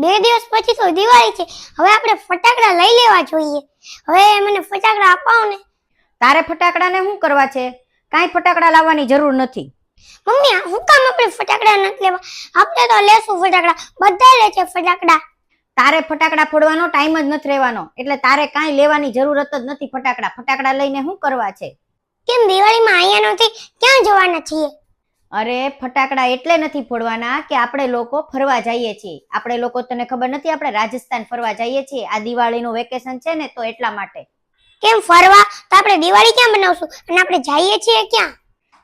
બે દિવસ પછી તો દિવાળી છે. હવે આપણે ફટાકડા લઈ લેવા જોઈએ. હવે મને ફટાકડા અપાવો ને. તારે ફટાકડાને શું કરવા છે? કાંઈ ફટાકડા લાવવાની જરૂર નથી. મમ્મી હું કામ આપણે ફટાકડા નથી લેવા? આપણે તો લેશું ફટાકડા. બધા લે છે ફટાકડા. તારે ફટાકડા ફોડવાનો ટાઈમ જ નથી રહેવાનો. એટલે તારે કાંઈ લેવાની જરૂરત જ નથી ફટાકડા. ફટાકડા લઈને શું કરવા છે? કેમ દિવાળીમાં અહીંયા નથી? ક્યાં જવાના છીએ? અરે ફટાકડા એટલે નથી ફોડવાના કે આપણે લોકો ફરવા જઈએ છીએ. આપણે લોકો તને ખબર નથી આપણે રાજસ્થાન ફરવા જઈએ છીએ. આ દિવાળીનું વેકેશન છે ને તો એટલા માટે. કેમ ફરવા? તો આપણે દિવાળી ક્યાં બનાવશું અને આપણે જઈએ છીએ ક્યાં?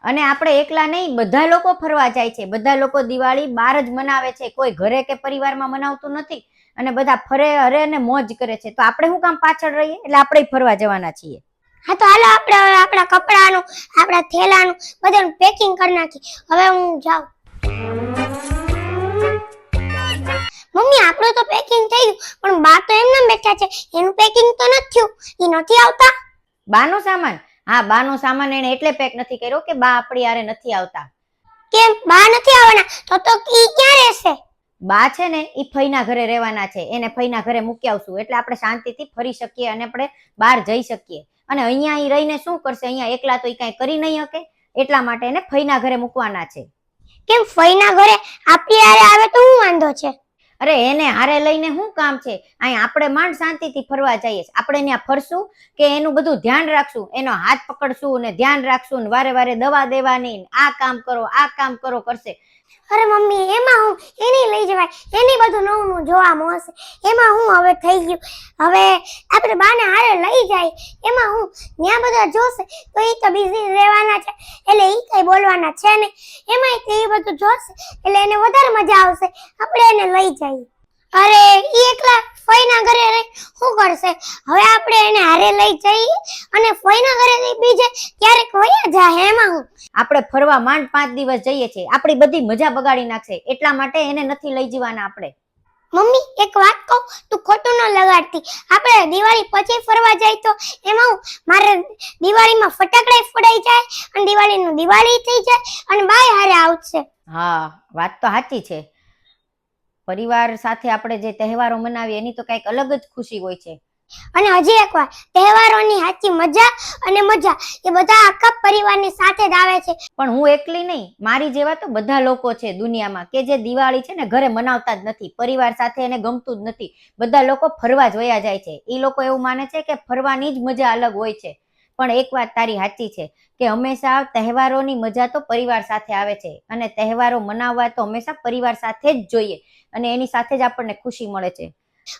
અને આપણે એકલા નહીં બધા લોકો ફરવા જાય છે. બધા લોકો દિવાળી બહાર જ મનાવે છે. કોઈ ઘરે કે પરિવારમાં મનાવતું નથી. અને બધા ફરે હરે અને મોજ કરે છે. તો આપણે શું કામ પાછળ રહીએ? એટલે આપણે ફરવા જવાના છીએ. હા તો હાલો આપણે હવે આપણા કપડાનું આપણા થેલાનું બધાનું પેકિંગ કરી નાખી હવે હું જાઉં. મમ્મી આપણું તો પેકિંગ થઈ ગયું પણ બા તો એમને બેઠા છે. એનું પેકિંગ તો નથી થયું. એ નથી આવતા. બાનો સામાન? હા બાનો સામાન એને એટલે પેક નથી કર્યો કે બા આપણી આરે નથી આવતા. કેમ? બા નથી આવવાના? તો તો ઈ ક્યાં રહેશે? બા છે ને એ ફઈના ઘરે રહેવાના છે. એને ફઈના ઘરે મૂકી આવશું. એટલે આપણે શાંતિથી ફરી શકીએ અને આપણે બહાર જઈ શકીએ. અને અહીંયા ઈ રહીને શું કરશે? અહીંયા એકલા તો એ કાંઈ કરી નહીં શકે. એટલા માટે એને ફઈના ઘરે મૂકવાના છે. કેમ ફઈના ઘરે? આપણી હારે આવે તો શું વાંધો છે? અરે એને હારે લઈને શું કામ છે? અહીં આપણે માંડ શાંતિથી ફરવા જઈએ આપણે ત્યાં ફરશું કે એનું બધું ધ્યાન રાખશું? એનો હાથ પકડશું ને ધ્યાન રાખશું ને વારે વારે દવા દેવાની આ કામ કરો, આ કામ કરો કરશે. અરે મમ્મી, એમાં હું એને લઈ જવાય. એને બધું નવું નવું જોવા મળશે. એમાં હું હવે થઈ ગયું. હવે આપણે બાને હારે લઈ જાય. એમાં હું ત્યાં બધા જોશે. તો એ તો બિઝી રહેવાના છે. એટલે એ કઈ બોલવાના છે ને એમાં તે એ બધું જોશે. એટલે એને વધારે મજા આવશે. આપણે એને લઈ જઈએ. અરે એ એકલા ફઈના ઘરે રહી શું કરશે? હવે આપણે એને હારે લઈ જઈએ અને ફઈના ઘરે બીજે ક્યારેક વયા જાય એમાં હું. આપણે ફરવા માંડ પાંચ દિવસ જઈએ છીએ. આપણી બધી મજા બગાડી નાખશે. એટલા માટે એને નથી લઈ જવાના આપણે. મમ્મી એક વાત કહું તું ખોટું ન લગાડતી. આપણે દિવાળી પછી ફરવા જાય તો એમાં હું મારે દિવાળીમાં ફટાકડા ફોડાઈ જાય અને દિવાળીનું દિવાળી થઈ જાય અને બાય હારે આવશે. હા વાત તો સાચી છે. પરિવાર સાથે આપણે જે તહેવારો મનાવીએ એની તો કંઈક અલગ જ ખુશી હોય છે. અને હજી એક વાર તહેવારોની સાચી મજા અને મજા એ બધા આખા પરિવારની સાથે જ આવે છે. પણ હું એકલી નહીં મારી જેવા તો બધા લોકો છે દુનિયામાં કે જે દિવાળી છે ને ઘરે મનાવતા જ નથી પરિવાર સાથે એને ગમતું જ નથી. બધા લોકો ફરવા જ વયા જાય છે. એ લોકો એવું માને છે કે ફરવાની જ મજા અલગ હોય છે. પણ એક વાત તારી સાચી છે કે હંમેશા તહેવારોની મજા તો પરિવાર સાથે આવે છે અને તહેવારો મનાવવા તો હંમેશા પરિવાર સાથે જ જોઈએ અને એની સાથે જ આપણને ખુશી મળે છે.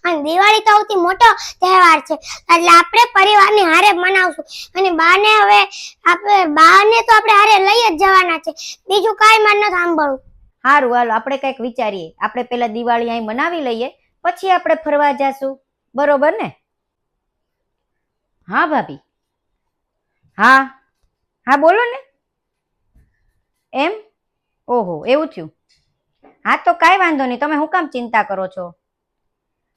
અને દિવાળી તો સૌથી મોટો તહેવાર છે. એટલે આપણે પરિવારની હારે મનાવશું અને બાને હવે આપણે બાને તો આપણે હારે લઈ જ જવાના છે. બીજું કાંઈ માર ન સાંભળવું. સારું હાલો આપણે કંઈક વિચારીએ. આપણે પેલા દિવાળી અહીં મનાવી લઈએ પછી આપણે ફરવા જાશું. બરોબર ને? હા ભાભી. હા. હા, બોલો ને. એમ? ઓહો, એવું થયું. હા, તો કાંઈ વાંધો નહીં. તમે શું કામ ચિંતા કરો છો?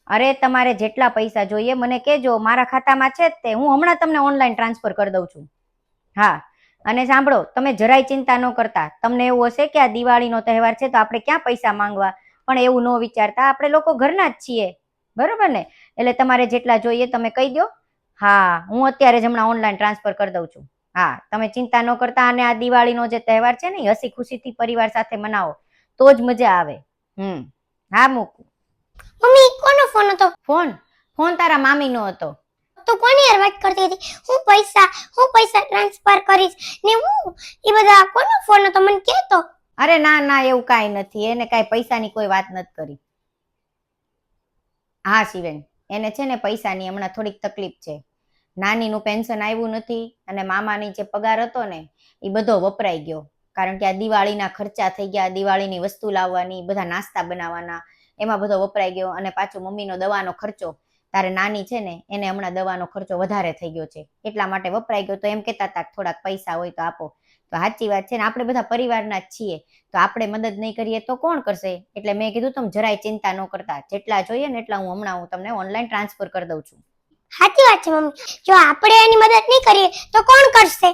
અરે, તમારે જેટલા પૈસા જોઈએ, મને કહેજો. મારા ખાતામાં છે તે. હું હમણાં તમને ઓનલાઈન ટ્રાન્સફર કરી દઉં છું. હા. અને સાંભળો, તમે જરાય ચિંતા ન કરતા. તમને એવું હશે કે આ દિવાળીનો તહેવાર છે, તો આપણે ક્યાં પૈસા માંગવા? પણ એવું ન વિચારતા. આપણે લોકો ઘરના જ છીએ. બરોબર ને? એટલે તમારે જેટલા જોઈએ, તમે કહી દો હા હું અત્યારે જ હમણાં ઓનલાઈન ટ્રાન્સફર કરી દઉં છું. હા તમે ચિંતા ન કરતા અને આ દિવાળીનો જે તહેવાર છે ને હસી ખુશીથી પરિવાર સાથે મનાવો તો જ મજા આવે. હમ હા મૂકું. મમ્મી કોનો ફોન હતો? ફોન ફોન તારા મામીનો હતો. તો કોની યાર વાત કરતી હતી? હું પૈસા હું પૈસા ટ્રાન્સફર કરીશ ને હું એ બધા કોનો ફોન હતો? મને કહેતો. અરે ના ના એવું કાંઈ નથી. એને કાંઈ પૈસાની કોઈ વાત નથી કરી. હા શિવેન એને છે ને પૈસાની હમણાં થોડીક તકલીફ છે. નાનીનું પેન્શન આવ્યું નથી અને મામાની જે પગાર હતો ને એ બધો વપરાઈ ગયો. કારણ કે આ દિવાળીના ખર્ચા થઈ ગયા, દિવાળીની વસ્તુ લાવવાની, બધા નાસ્તા બનાવવાના, એમાં બધો વપરાઈ ગયો અને પાછો મમ્મીનો દવાનો ખર્ચો, તારે નાની છે ને, એને હમણાં દવાનો ખર્ચો વધારે થઈ ગયો છે. એટલા માટે વપરાઈ ગયો તો એમ કહેતા હતા થોડાક પૈસા હોય તો આપો. તો સાચી વાત છે ને, આપણે બધા પરિવારના જ છીએ. તો આપણે મદદ નહીં કરીએ તો કોણ કરશે? એટલે મેં કીધું, તમે જરાય ચિંતા ન કરતા. જેટલા જોઈએ ને એટલા હું હમણાં હું તમને ઓનલાઈન ટ્રાન્સફર કરી દઉં છું. સાચી વાત છે, મમ્મી. જો આપણે એની મદદ નહીં કરીએ, તો કોણ કરશે?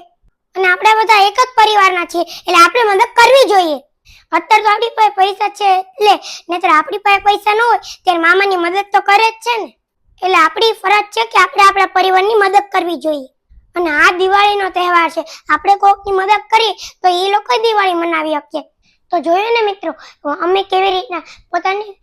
અને આપણે બધા એક જ પરિવારના છીએ, એટલે આપણે મદદ કરવી જોઈએ. અત્યારે તો આપણી પાસે પૈસા છે એટલે નહીતર આપણી પાસે પૈસા ન હોય, ત્યારે મામાની મદદ તો કરે જ છે ને. એટલે આપણી ફરજ છે કે આપણે આપણા પરિવારની મદદ કરવી જોઈએ. અને આ દિવાળીનો તહેવાર છે. આપણે કોકની મદદ કરીએ, તો એ લોકો દિવાળી મનાવી શકીએ. તો જોયું ને મિત્રો અમે કેવી રીતના પોતાની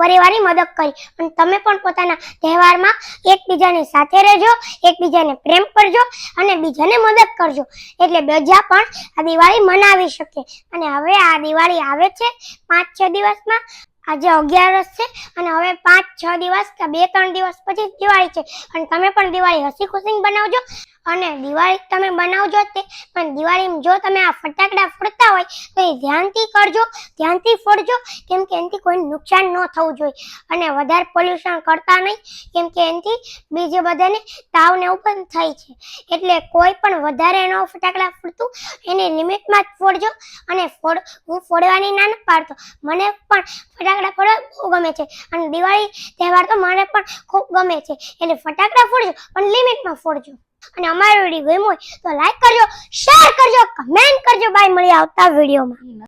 પરિવારની મદદ કરી અને તમે પણ પોતાના તહેવારમાં એકબીજાની સાથે રહેજો, એકબીજાને પ્રેમ કરજો અને બીજાને મદદ કરજો. એટલે બીજા પણ આ દિવાળી મનાવી શકે. અને હવે આ દિવાળી આવે છે પાંચ, છ દિવસમાં. આજે અગિયારસ છે અને હવે પાંચ, છ દિવસ કે બે, ત્રણ દિવસ પછી દિવાળી છે. અને તમે પણ દિવાળી હસી ખુશી બનાવજો. અને દિવાળી તમે બનાવજો તે. પણ દિવાળીમાં જો તમે આ ફટાકડા ફોડતા હોય, તો એ ધ્યાનથી કરજો. ધ્યાનથી ફોડજો. કેમ કે એનાથી કોઈ નુકસાન ન થવું જોઈએ. અને વધારે પોલ્યુશન કરતા નહીં. કેમ કે એનાથી બીજે બધાને તાવ ને એવું થાય છે. એટલે કોઈ પણ વધારે ન ફટાકડા ફોડતું, એની લિમિટમાં જ ફોડજો. અને ફોડ, હું ફોડવાની ના પાડતો. મને પણ ફટાકડા ફોડવા બહુ ગમે છે. અને દિવાળી તહેવાર તો મને પણ ખૂબ ગમે છે. એટલે ફટાકડા ફોડજો, પણ લિમિટમાં ફોડજો. અને અમારો વીડિયો ગમ્યો હોય તો લાઈક કરજો શેર કરજો કમેન્ટ કરજો. બાય મળી આવતા વિડીયોમાં.